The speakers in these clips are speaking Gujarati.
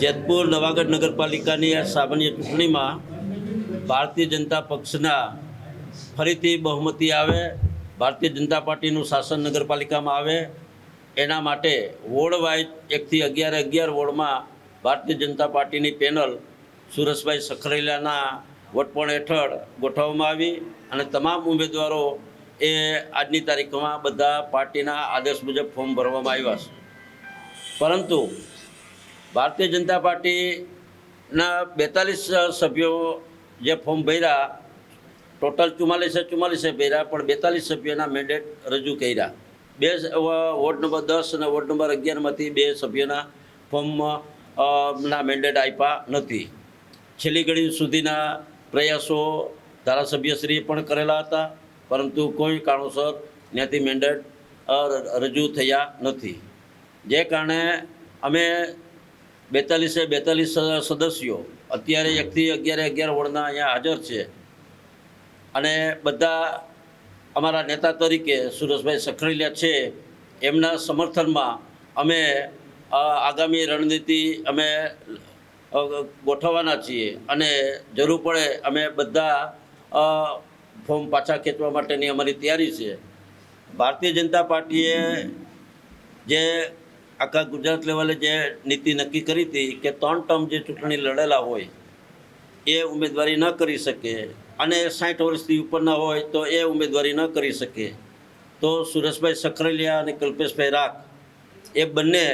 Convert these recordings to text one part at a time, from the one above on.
જેતપુર નવાગઢ નગરપાલિકાની આ સામાન્ય ચૂંટણીમાં ભારતીય જનતા પક્ષના ફરીથી બહુમતી આવે, ભારતીય જનતા પાર્ટીનું શાસન નગરપાલિકામાં આવે, એના માટે વોર્ડ વાઇઝ એકથી અગિયાર અગિયાર વોર્ડમાં ભારતીય જનતા પાર્ટીની પેનલ સુરેશભાઈ સખરેલાના વટપણ હેઠળ ગોઠવવામાં આવી અને તમામ ઉમેદવારો એ આજની તારીખમાં બધા પાર્ટીના આદેશ મુજબ ફોર્મ ભરવામાં આવ્યા છે. પરંતુ ભારતીય જનતા પાર્ટીના બેતાલીસ સભ્યો જે ફોર્મ ભર્યા, ટોટલ ચુમ્માલીસે ચુમ્માલીસે ભર્યા, પણ બેતાલીસ સભ્યોના મેન્ડેટ રજૂ કર્યા. બે વોર્ડ નંબર દસ અને વોર્ડ નંબર અગિયારમાંથી બે સભ્યોના ફોર્મ ના મેન્ડેટ આપ્યા નથી. છેલ્લી ઘડી સુધીના પ્રયાસો ધારાસભ્યશ્રીએ પણ કરેલા હતા, પરંતુ કોઈ કારણોસર ત્યાંથી મેન્ડેટ રજૂ થયા નથી. જે કારણે અમે બેતાલીસે બેતાલીસ સદસ્યો. અત્યારે એકથી અગિયારે અગિયાર વોર્ડના અહીંયા હાજર છે. અને બધા અમારા નેતા તરીકે સુરેશભાઈ સખરેલિયા છે. એમના સમર્થનમાં અમે આગામી રણનીતિ અમે ગોઠવવાના છીએ. અને જરૂર પડે અમે બધા ફોર્મ પાછા ખેંચવા માટેની અમારી તૈયારી છે. ભારતીય જનતા પાર્ટીએ જે આખા ગુજરાત લેવલે જે નીતિ નક્કી કરી હતી કે ત્રણ ટર્મ જે ચૂંટણી લડેલા હોય, એ ઉમેદવારી ન કરી શકે અને સાઠ વર્ષથી ઉપરના હોય તો એ ઉમેદવારી ન કરી શકે. તો સુરેશભાઈ સખરેલિયા અને કલ્પેશભાઈ રાખ, એ બંને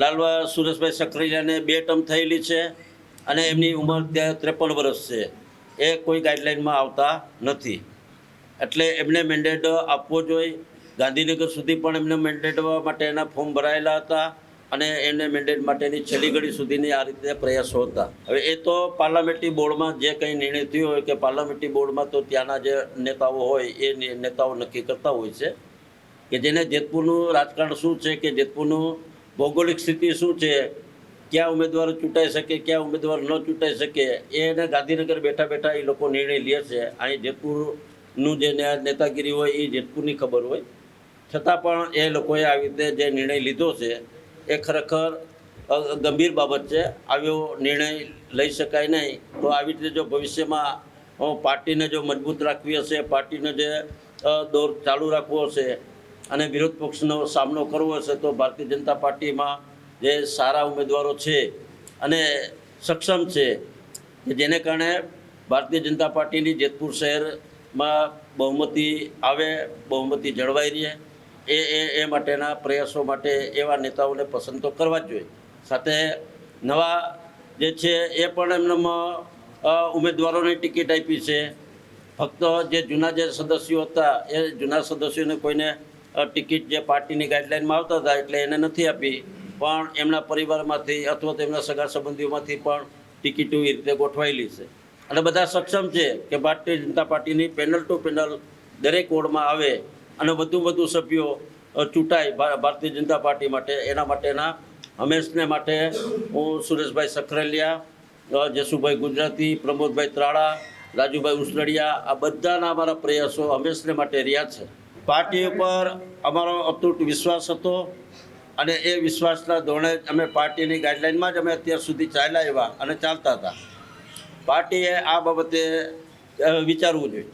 લાલવા સુરેશભાઈ સખરેલિયાને બે ટર્મ થયેલી છે અને એમની ઉંમર ત્યાં ત્રેપન વર્ષ છે. એ કોઈ ગાઈડલાઇનમાં આવતા નથી. એટલે એમને મેન્ડેટ આપવો જોઈએ. ગાંધીનગર સુધી પણ એમને મેન્ડેટ માટે એના ફોર્મ ભરાયેલા હતા અને એમને મેન્ડેટ માટેની છેલ્લી ઘડી સુધીની આ રીતે પ્રયાસો હતા. હવે એ તો પાર્લામેન્ટરી બોર્ડમાં જે કંઈ નિર્ણય થયો હોય કે પાર્લામેન્ટરી બોર્ડમાં તો ત્યાંના જે નેતાઓ હોય એ નેતાઓ નક્કી કરતા હોય છે કે જેને જેતપુરનું રાજકારણ શું છે કે જેતપુરનું ભૌગોલિક સ્થિતિ શું છે, ક્યાં ઉમેદવાર ચૂંટાઈ શકે, ક્યાં ઉમેદવાર ન ચૂંટાઈ શકે એને ગાંધીનગર બેઠા બેઠા એ લોકો નિર્ણય લે છે. અહીં જેતપુરનું જે નેતાગીરી હોય એ જેતપુરની ખબર હોય. છતાં પણ એ લોકોએ આવી રીતે જે નિર્ણય લીધો છે, એ ખરેખર ગંભીર બાબત છે. આવ્યો નિર્ણય લઈ શકાય નહીં. તો આવી રીતે જો ભવિષ્યમાં પાર્ટીને જો મજબૂત રાખવી હશે, પાર્ટીને જે દોર ચાલુ રાખવો હશે અને વિરોધ પક્ષનો સામનો કરવો હશે, તો ભારતીય જનતા પાર્ટીમાં જે સારા ઉમેદવારો છે અને સક્ષમ છે જેને કારણે ભારતીય જનતા પાર્ટીની જેતપુર શહેરમાં બહુમતી આવે, બહુમતી જળવાઈ રહે. એ એ એ માટેના પ્રયાસો માટે એવા નેતાઓને પસંદ તો કરવા જ જોઈએ. સાથે નવા જે છે એ પણ એમનામાં ઉમેદવારોની ટિકિટ આપી છે. ફક્ત જે જૂના જે સદસ્યો હતા, એ જૂના સદસ્યોને કોઈને ટિકિટ જે પાર્ટીની ગાઈડલાઇનમાં આવતા હતા એટલે એને નથી આપી. પણ એમના પરિવારમાંથી અથવા તો એમના સગા સંબંધીઓમાંથી પણ ટિકિટો એ રીતે ગોઠવાયેલી છે. અને બધા સક્ષમ છે કે ભારતીય જનતા પાર્ટીની પેનલ ટુ પેનલ દરેક વોર્ડમાં આવે અને વધુ વધુ સભ્યો ચૂંટાય ભારતીય જનતા પાર્ટી માટે. એના માટેના હંમેશને માટે હું સુરેશભાઈ સખરેલિયા જસુભાઈ ગુજરાતી, પ્રમોદભાઈ ત્રાળા, રાજુભાઈ ઉસરડિયા આ બધાના અમારા પ્રયાસો હંમેશને માટે રહ્યા છે. પાર્ટી ઉપર અમારો અતૂટ વિશ્વાસ હતો અને એ વિશ્વાસના ધોરણે અમે પાર્ટીની ગાઈડલાઇનમાં જ અમે અત્યાર સુધી ચાલ્યા આવ્યા અને ચાલતા હતા. પાર્ટીએ આ બાબતે વિચારવું જોઈએ.